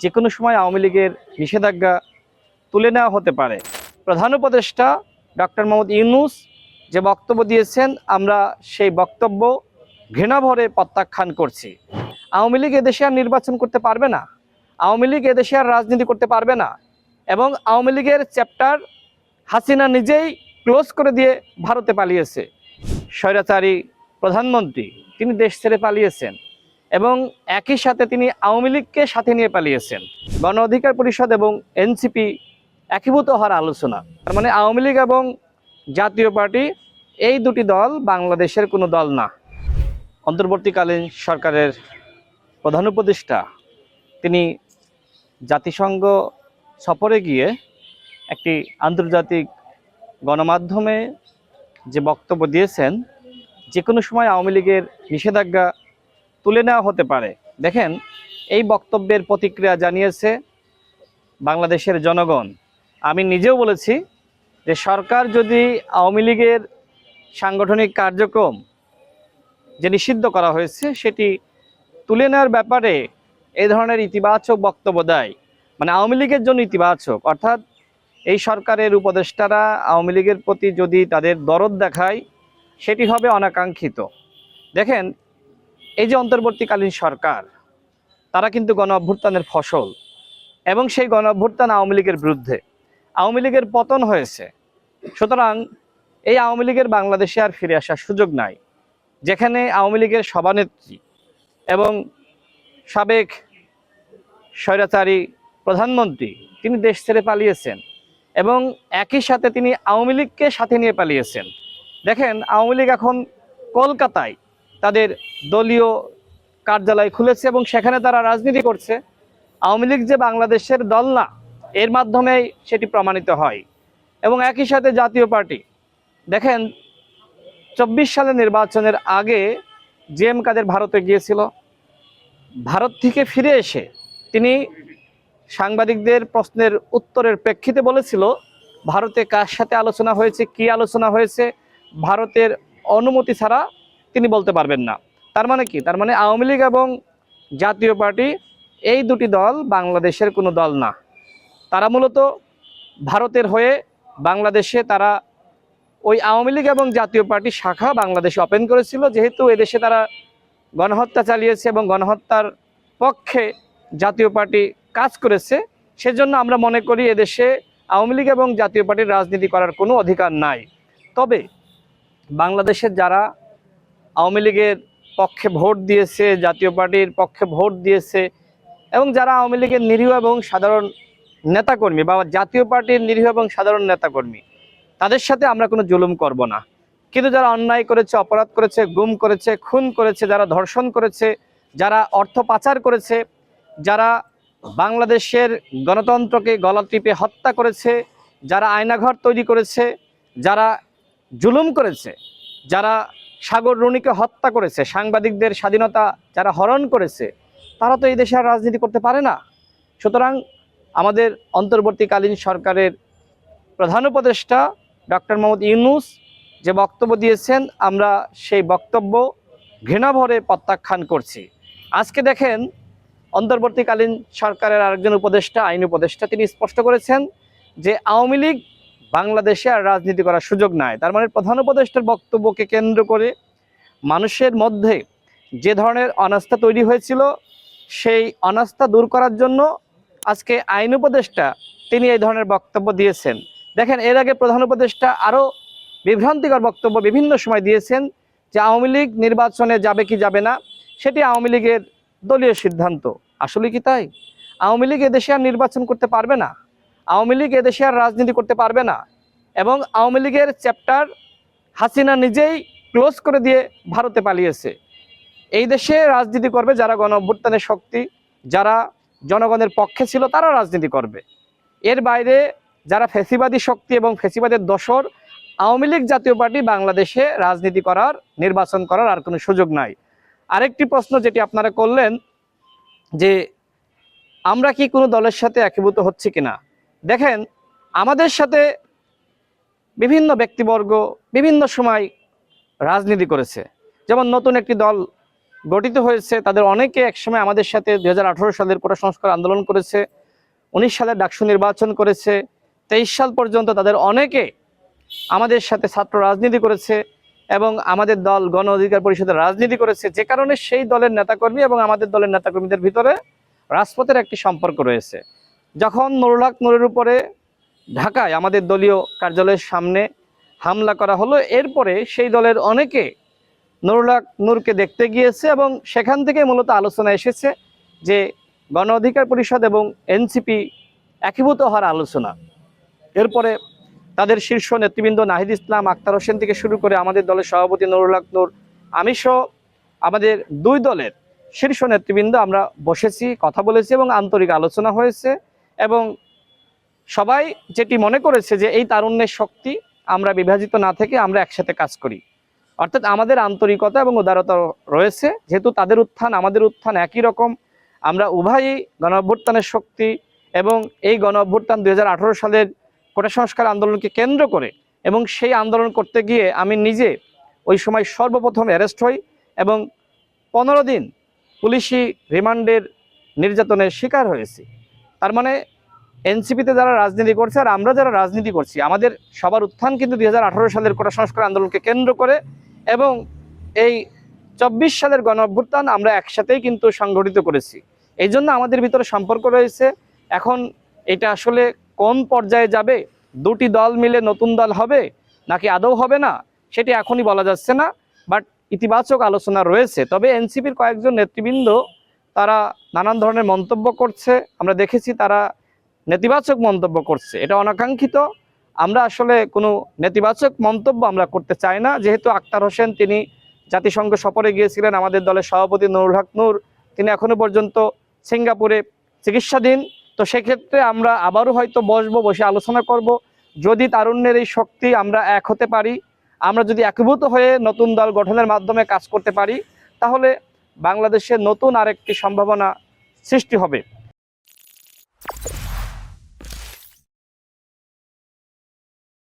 যে কোনো সময় আওয়ামী লীগের নিষেধাজ্ঞা তুলে নেওয়া হতে পারে। প্রধান উপদেষ্টা ডক্টর মোহাম্মদ ইউনুস যে বক্তব্য দিয়েছেন, আমরা সেই বক্তব্য ঘৃণাভরে প্রত্যাখ্যান করছি। আওয়ামী লীগ এদেশে আর নির্বাচন করতে পারবে না। আওয়ামী লীগ এদেশে আর রাজনীতি করতে পারবে না। এবং আওয়ামী লীগের চ্যাপ্টার হাসিনা নিজেই ক্লোজ করে দিয়ে ভারতে পালিয়েছে। স্বৈরাচারী প্রধানমন্ত্রী, তিনি দেশ ছেড়ে পালিয়েছেন। এবং একই সাথে তিনি আওয়ামী লীগকে সাথে নিয়ে পালিয়েছেন। গণ অধিকার পরিষদ এবং এনসিপি একীভূত হওয়ার আলোচনা। তার মানে আওয়ামী লীগ এবং জাতীয় পার্টি, এই দুটি দল বাংলাদেশের কোনো দল না। অন্তর্বর্তীকালীন সরকারের প্রধান উপদেষ্টা, তিনি জাতিসংঘ সফরে গিয়ে একটি আন্তর্জাতিক গণমাধ্যমে যে বক্তব্য দিয়েছেন, যে কোনো সময় আওয়ামী লীগের নিষেধাজ্ঞা তুলে নেওয়া হতে পারে। দেখেন, এই বক্তব্যের প্রতিক্রিয়া জানিয়েছে বাংলাদেশের জনগণ। আমি নিজেও বলেছি যে সরকার যদি আওয়ামী লীগের সাংগঠনিক কার্যক্রম যে নিষিদ্ধ করা হয়েছে, সেটি তুলে নেওয়ার ব্যাপারে এই ধরনের ইতিবাচক বক্তব্য দেয়। মানে আওয়ামী লীগের জন্য ইতিবাচক, অর্থাৎ এই সরকারের উপদেষ্টারা আওয়ামী লীগের প্রতি যদি তাদের দরদ দেখায়, সেটি হবে অনাকাঙ্ক্ষিত। দেখেন এই যে অন্তর্বর্তীকালীন সরকার, তারা কিন্তু গণ অভ্যুত্থানের ফসল এবং সেই গণ অভ্যুত্থান আওয়ামী লীগের বিরুদ্ধে। আওয়ামী লীগের পতন হয়েছে। সুতরাং এই আওয়ামী লীগের বাংলাদেশে আর ফিরে আসার সুযোগ নাই, যেখানে আওয়ামী লীগের সভানেত্রী এবং সাবেক স্বৈরাচারী প্রধানমন্ত্রী তিনি দেশ ছেড়ে পালিয়েছেন এবং একই সাথে তিনি আওয়ামী লীগকে সাথে নিয়ে পালিয়েছেন। দেখেন, আওয়ামী লীগ এখন কলকাতায় তাদের দলীয় কার্যালয় খুলেছে এবং সেখানে তারা রাজনীতি করছে। আওয়ামী লীগ যে বাংলাদেশের দল না, এর মাধ্যমেই সেটি প্রমাণিত হয়। এবং একই সাথে জাতীয় পার্টি, দেখেন, চব্বিশ সালের নির্বাচনের আগে জি এম কাদের ভারতে গিয়েছিল। ভারত থেকে ফিরে এসে তিনি সাংবাদিকদের প্রশ্নের উত্তরের প্রেক্ষিতে বলেছিল, ভারতে কার সাথে আলোচনা হয়েছে, কি আলোচনা হয়েছে? ভারতের অনুমতি ছাড়া তিনি বলতে পারবেন না। তার মানে কি? তার মানে আওয়ামী লীগ এবং জাতীয় পার্টি এই দুটি দল বাংলাদেশের কোনো দল না। তারা মূলত ভারতের হয়ে বাংলাদেশে তারা ওই আওয়ামী লীগ এবং জাতীয় পার্টি শাখা বাংলাদেশে ওপেন করেছিল। যেহেতু এদেশে তারা গণহত্যা চালিয়েছে এবং গণহত্যার পক্ষে জাতীয় পার্টি কাজ করেছে, সেজন্য আমরা মনে করি এদেশে আওয়ামী লীগ এবং জাতীয় পার্টির রাজনীতি করার কোনো অধিকার নাই। তবে বাংলাদেশের যারা আওয়ামী লীগের পক্ষে ভোট দিয়েছে, জাতীয় পার্টির পক্ষে ভোট দিয়েছে এবং যারা আওয়ামী লীগের নিরীহ এবং সাধারণ নেতাকর্মী বা জাতীয় পার্টির নিরীহ এবং সাধারণ নেতাকর্মী, তাদের সাথে আমরা কোনো জুলুম করব না। কিন্তু যারা অন্যায় করেছে, অপরাধ করেছে, গুম করেছে, খুন করেছে, যারা ধর্ষণ করেছে, যারা অর্থ পাচার করেছে, যারা বাংলাদেশের গণতন্ত্রকে গলা টিপে হত্যা করেছে, যারা আয়নাঘর তৈরি করেছে, যারা জুলুম করেছে, যারা সাগর রুনিকে হত্যা করেছে। সাংবাদিকদের স্বাধীনতা যারা হরণ করেছে, তারা তো এই দেশে আর রাজনীতি করতে পারে না। সুতরাং আমাদের অন্তর্বর্তীকালীন সরকারের প্রধান উপদেষ্টা ডক্টর মোহাম্মদ ইউনুস যে বক্তব্য দিয়েছেন, আমরা সেই বক্তব্য ঘৃণাভরে প্রত্যাখ্যান করছি। আজকে দেখেন, অন্তর্বর্তীকালীন সরকারের আরেকজন উপদেষ্টা, আইন উপদেষ্টা, তিনি স্পষ্ট করেছেন যে আওয়ামী লীগ বাংলাদেশে আর রাজনীতি করার সুযোগ নাই। তার মানে প্রধান উপদেষ্টার বক্তব্যকে কেন্দ্র করে মানুষের মধ্যে যে ধরনের অনাস্থা তৈরি হয়েছিল, সেই অনাস্থা দূর করার জন্য আজকে আইন উপদেষ্টা তিনি এই ধরনের বক্তব্য দিয়েছেন। দেখেন, এর আগে প্রধান উপদেষ্টা আরও বিভ্রান্তিকর বক্তব্য বিভিন্ন সময় দিয়েছেন যে আওয়ামী লীগ নির্বাচনে যাবে কি যাবে না, সেটি আওয়ামী লীগের দলীয় সিদ্ধান্ত। আসলে কি তাই? আওয়ামী লীগ এদেশে আর নির্বাচন করতে পারবে না। আওয়ামী লীগ এদেশে আর রাজনীতি করতে পারবে না। এবং আওয়ামী লীগের চ্যাপ্টার হাসিনা নিজেই ক্লোজ করে দিয়ে ভারতে পালিয়েছে। এই দেশে রাজনীতি করবে যারা গণ অভ্যুত্থানের শক্তি, যারা জনগণের পক্ষে ছিল তারা রাজনীতি করবে। এর বাইরে যারা ফেসিবাদী শক্তি এবং ফেসিবাদের দোসর আওয়ামী লীগ জাতীয় পার্টি বাংলাদেশে রাজনীতি করার, নির্বাচন করার আর কোনো সুযোগ নাই। আরেকটি প্রশ্ন যেটি আপনারা করলেন যে আমরা কি কোনো দলের সাথে একীভূত হচ্ছে কিনা? দেখেন, আমাদের সাথে বিভিন্ন ব্যক্তিবর্গ বিভিন্ন সময় রাজনীতি করেছে। যেমন নতুন একটি দল গঠিত হয়েছে, তাদের অনেকে একসময় আমাদের সাথে দু হাজার আঠারো সালের কোটা সংস্কার আন্দোলন করেছে, উনিশ সালে ডাকসু নির্বাচন করেছে, তেইশ সাল পর্যন্ত তাদের অনেকে আমাদের সাথে ছাত্র রাজনীতি করেছে এবং আমাদের দল গণ অধিকার পরিষদের রাজনীতি করেছে। যে কারণে সেই দলের নেতাকর্মী এবং আমাদের দলের নেতাকর্মীদের ভিতরে রাজপথের একটি সম্পর্ক রয়েছে। যখন নুরুল হক নুরের উপরে ঢাকায় আমাদের দলীয় কার্যালয়ের সামনে হামলা করা হলো, এরপরে সেই দলের অনেকে নুরুল হক নূরকে দেখতে গিয়েছে এবং সেখান থেকে মূলত আলোচনা এসেছে যে গণ অধিকার পরিষদ এবং এনসিপি একীভূত হওয়ার আলোচনা। এরপরে তাদের শীর্ষ নেতৃবৃন্দ নাহিদ ইসলাম, আক্তার হোসেন থেকে শুরু করে আমাদের দলের সভাপতি নুরুল হক নূর, আমি সহ আমাদের দুই দলের শীর্ষ নেতৃবৃন্দ আমরা বসেছি, কথা বলেছি এবং আন্তরিক আলোচনা হয়েছে। এবং সবাই যেটি মনে করেছে যে এই তারুণ্যের শক্তি আমরা বিভাজিত না থেকে আমরা একসাথে কাজ করি। অর্থাৎ আমাদের আন্তরিকতা এবং উদারতা রয়েছে, যেহেতু তাদের উত্থান আমাদের উত্থান একই রকম। আমরা উভয়ই গণ অভ্যুত্থানের শক্তি এবং এই গণ অভ্যুত্থান দু হাজার আঠেরো সালের কোটা সংস্কার আন্দোলনকে কেন্দ্র করে এবং সেই আন্দোলন করতে গিয়ে আমি নিজে ওই সময় সর্বপ্রথম অ্যারেস্ট হই এবং পনেরো দিন পুলিশি রিমান্ডের নির্যাতনের শিকার হয়েছি। তার মানে এনসিপিতে যারা রাজনীতি করছে আর আমরা যারা রাজনীতি করছি, আমাদের সবার উত্থান কিন্তু দু হাজার আঠেরো সালের কোটা সংস্কার আন্দোলনকে কেন্দ্র করে এবং এই চব্বিশ সালের গণ অভ্যুত্থান আমরা একসাথেই কিন্তু সংগঠিত করেছি। এই জন্য আমাদের ভিতরে সম্পর্ক রয়েছে। এখন এটা আসলে কোন পর্যায়ে যাবে? দুটি দল মিলে নতুন দল হবে নাকি আদৌ হবে না? সেটি এখনই বলা যাচ্ছে না, বাট ইতিবাচক আলোচনা রয়েছে। তবে এনসিপির কয়েকজন নেতৃবৃন্দ তারা নানান ধরনের মন্তব্য করছে, আমরা দেখেছি তারা নেতিবাচক মন্তব্য করছে। এটা অনাকাঙ্ক্ষিত। আমরা আসলে কোনো নেতিবাচক মন্তব্য আমরা করতে চাই না। যেহেতু আক্তার হোসেন তিনি জাতিসংঘ সফরে গিয়েছিলেন, আমাদের দলের সভাপতি নুরুল হক নূর, তিনি এখনও পর্যন্ত সিঙ্গাপুরে চিকিৎসাধীন। তো সেক্ষেত্রে আমরা আবারও হয়তো বসবো, বসে আলোচনা করব। যদি তারুণ্যের এই শক্তি আমরা এক হতে পারি, আমরা যদি একীভূত হয়ে নতুন দল গঠনের মাধ্যমে কাজ করতে পারি, তাহলে বাংলাদেশে নতুন আরেকটি সম্ভাবনা সৃষ্টি হবে।